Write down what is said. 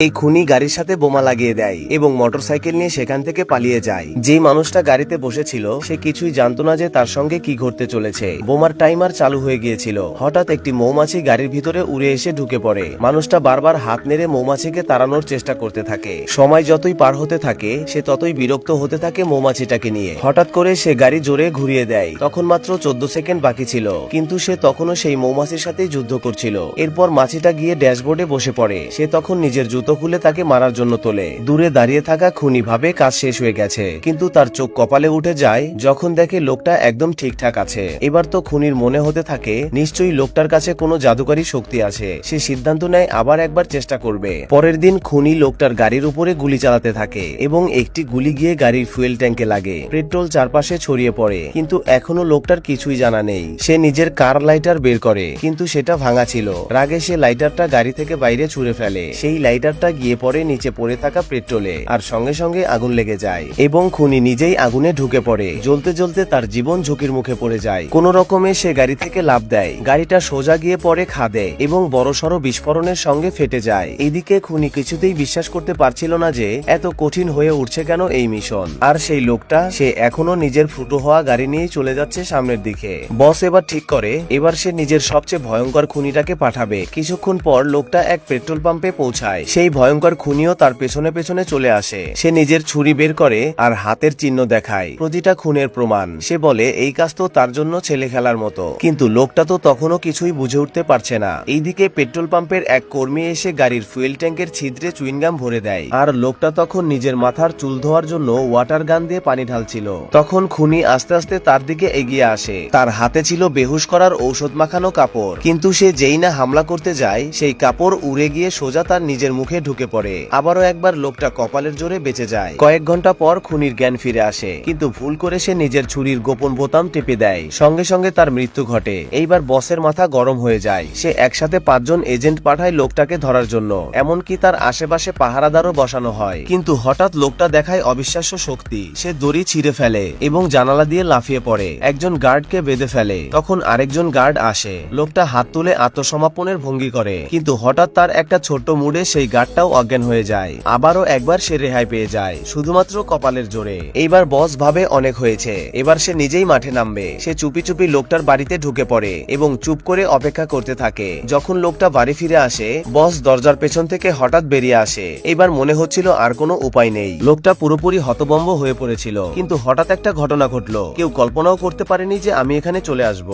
এই খুনি গাড়ির সাথে বোমা লাগিয়ে দেয় এবং মোটরসাইকেল নিয়ে সেখান থেকে পালিয়ে যায়। যে মানুষটা গাড়িতে বসেছিল, সে কিছুই জানতো না যে তার সঙ্গে কি ঘটতে চলেছে। বোমার টাইমার চালু হয়ে গিয়েছিল। হঠাৎ একটি মৌমাছি গাড়ির ভিতরে উড়ে এসে ঢুকে পড়ে। মানুষটা বারবার হাত নেড়ে মৌমাছিকে তাড়ানোর চেষ্টা করতে থাকে। সময় যতই পার হতে থাকে, সে ততই বিরক্ত হতে থাকে মৌমাছিটাকে নিয়ে। হঠাৎ করে সে গাড়ি জোরে ঘুরিয়ে দেয়। তখন মাত্র চোদ্দ সেকেন্ড বাকি ছিল। কিন্তু সে তখনও সেই মৌমাছির সাথেই যুদ্ধ করছিল। এরপর মাছিটা গিয়ে ড্যাশবোর্ডে বসে পড়ে। সে তখন নিজের জুতো খুলে তাকে মারার জন্য তোলে। দূরে দাঁড়িয়ে থাকা খুনি ভাবে কাজ শেষ হয়ে গেছে, কিন্তু তার চোখ কপালে উঠে যায় যখন দেখে লোকটা একদম ঠিকঠাক আছে। এবার তো খুনির মনে হতে থাকে, নিশ্চয়ই লোকটার কাছে কোনো জাদুকারী শক্তি আছে। সে সিদ্ধান্ত নেয় আবার একবার চেষ্টা করবে। পরের দিন খুনি লোকটার গাড়ির উপরে গুলি চালাতে থাকে এবং একটি গুলি গিয়ে গাড়ির ফুয়েল ট্যাঙ্কে লাগে। পেট্রোল চারপাশে ছড়িয়ে পড়ে, কিন্তু এখনও লোকটার কিছুই জানা নেই। সে নিজের কার লাইটার বের করে, কিন্তু সেটা ভাঙা ছিল। রাগে সে লাইটারটা গাড়ি থেকে বাইরে ছুঁড়ে ফেলে। সেই লাইটারটা গিয়ে পড়ে নিচে পড়ে থাকা পেট্রোলে, আর সঙ্গে সঙ্গে আগুন লেগে যায় এবং খুনি নিজেই আগুনে ঢুকে পড়ে। জ্বলতে জ্বলতে তার জীবন ঝুঁকির মুখে পড়ে যায়। কোন রকমে সে গাড়ি থেকে লাভ দেয়। গাড়িটা সোজা গিয়ে পড়ে খাদে এবং বড়সড় বিস্ফোরণের সঙ্গে ফেটে যায়। এদিকে খুনি কিছুতেই বিশ্বাস করতে পারছিল না যে, এত কঠিন হয়ে উঠছে কেন এই মিশন? আর সেই লোকটা, সে এখনও নিজের ফুটো হওয়া গাড়ি নিয়ে চলে যাচ্ছে সামনের দিকে। বস এবার ঠিক করে, এবার সে নিজের সবচেয়ে ভয়ঙ্কর খুনিটাকে পাঠাবে। কিছুক্ষণ পর লোকটা এক পেট্রোল পাম্পে পৌঁছায়। সেই ভয়ঙ্কর খুনিও তার পেছনে পেছনে চলে আসে। সে নিজের ছুরি বের করে আর হাতের চিহ্ন দেখায়। প্রতিটা খুনের প্রমাণ। সে বলে, এই কাজ তো তার জন্য ছেলে খেলার মতো। কিন্তু লোকটা তো তখনও কিছুই বুঝে উঠতে পারছে না। এইদিকে পেট্রোল পাম্পের এক কর্মী এসে গাড়ির ফুয়েল ট্যাঙ্কের ছিদ্রে চুইনগাম ভরে দেয়। আর লোকটা তখন নিজের মাথার চুল ধোয়ার জন্য ওয়াটার গান দিয়ে পানি ঢালছিল। তখন খুনি আস্তে আস্তে তার দিকে এগিয়ে আসে। তার হাতে ছিল বেহুশ করার ঔষধ মাখানো কাপড়। কিন্তু সে যেই না হামলা করতে যায়, সেই কাপড় উড়ে গিয়ে সোজা তার নিজের মুখে ঢুকে পড়ে। আবারও একবার লোকটা কপালের জোরে বেঁচে যায়। কয়েক ঘণ্টা পর খুনির জ্ঞান ফিরে আসে, কিন্তু ভুল করে সে নিজের ছুরির গোপন বোতাম টেপে দেয়। সঙ্গে সঙ্গে তার মৃত্যু ঘটে। এইবার বসের মাথা গরম হয়ে যায়। সে একসাথে পাঁচজন এজেন্ট পাঠায় লোকটাকে ধরার জন্য। এমনকি তার আশেপাশে পাহারাদারও বসানো হয়। কিন্তু হঠাৎ লোকটা দেখায় অবিশ্বাস্য শক্তি। সে দড়ি ছিঁড়ে ফেলে এবং জানালা দিয়ে লাফিয়ে পড়ে। একজন গার্ডকে বেঁধে ফেলে। তখন আরেকজন গার্ড আসে। লোকটা হাত তুলে আত্মসমাপনের ভঙ্গি করে। কিন্তু হঠাৎ তার একটা ছোট্ট মুড়ে সেই গার্ডটাও অজ্ঞান হয়ে যায়। আবারও একবার সে রেহাই পেয়ে যায়, শুধুমাত্র কপালের জোরে। এইবার বস ভাবে অনেক হয়েছে। এবার সে নিজেই মাঠে নামবে। সে চুপি চুপি লোকটার বাড়িতে ঢুকে পড়ে এবং চুপ করে অপেক্ষা করতে থাকে। যখন লোকটা বাড়ি ফিরে আসে, বস দরজার পেছন থেকে হঠাৎ বেরিয়ে আসে। এবার মনে হচ্ছিল আর কোনো উপায় নেই। লোকটা পুরোপুরি হতবম্ব হয়ে পড়েছিল। কিন্তু হঠাৎ একটা ঘটনা ঘটলো। কেউ কল্পনাও করতে পারেনি যে আমি এখানে চলে আসব।